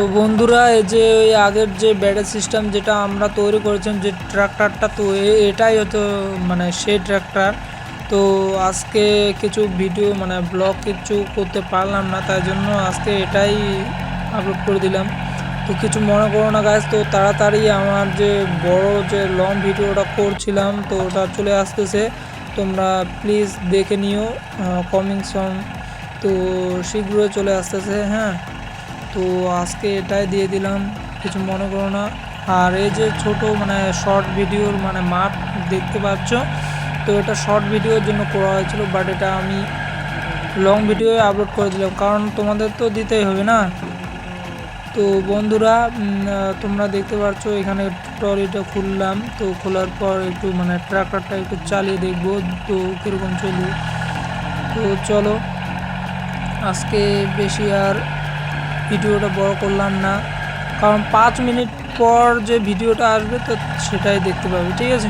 তো বন্ধুরা, এই যে ওই আগের যে ব্যাটারি সিস্টেম যেটা আমরা তৈরি করেছিলাম যে ট্র্যাক্টরটা তো এটাই হতো মানে সেই ট্র্যাক্টর তো আজকে কিছু ভিডিও মানে ব্লগ কিছু করতে পারলাম না, তাই জন্য আজকে এটাই আপলোড করে দিলাম। তো কিছু মনে করো না গাছ তো তাড়াতাড়ি আমার যে বড় যে লং ভিডিওটা করছিলাম, তো ওটা চলে আসতেছে। তোমরা প্লিজ দেখে নিও কমিং সং তো শীঘ্রই চলে আসতেছে হ্যাঁ। তো আজকে এটাই দিয়ে দিলাম, কিছু মনে করো না। আর এই যে ছোট মানে শর্ট ভিডিওর মানে মাপ দেখতে পাচ্ছ, তো এটা শর্ট ভিডিওর জন্য করা হয়েছিল বাট এটা আমি লং ভিডিও আপলোড করে দিলাম, কারণ তোমাদের তো দিতেই হবে না। তো বন্ধুরা তোমরা দেখতে পাচ্ছ, এখানে ট্রলিটা খুললাম, তো খোলার পর একটু মানে ট্রাক্টরটা একটু চালিয়ে দেখব, তো কীরকম চলবে তো চলো, আজকে বেশি আর ভিডিওটা বড় করলাম না। কারণ পাঁচ মিনিট পর যে ভিডিওটা আসবে, তো সেটাই দেখতে পাবে, ঠিক আছে?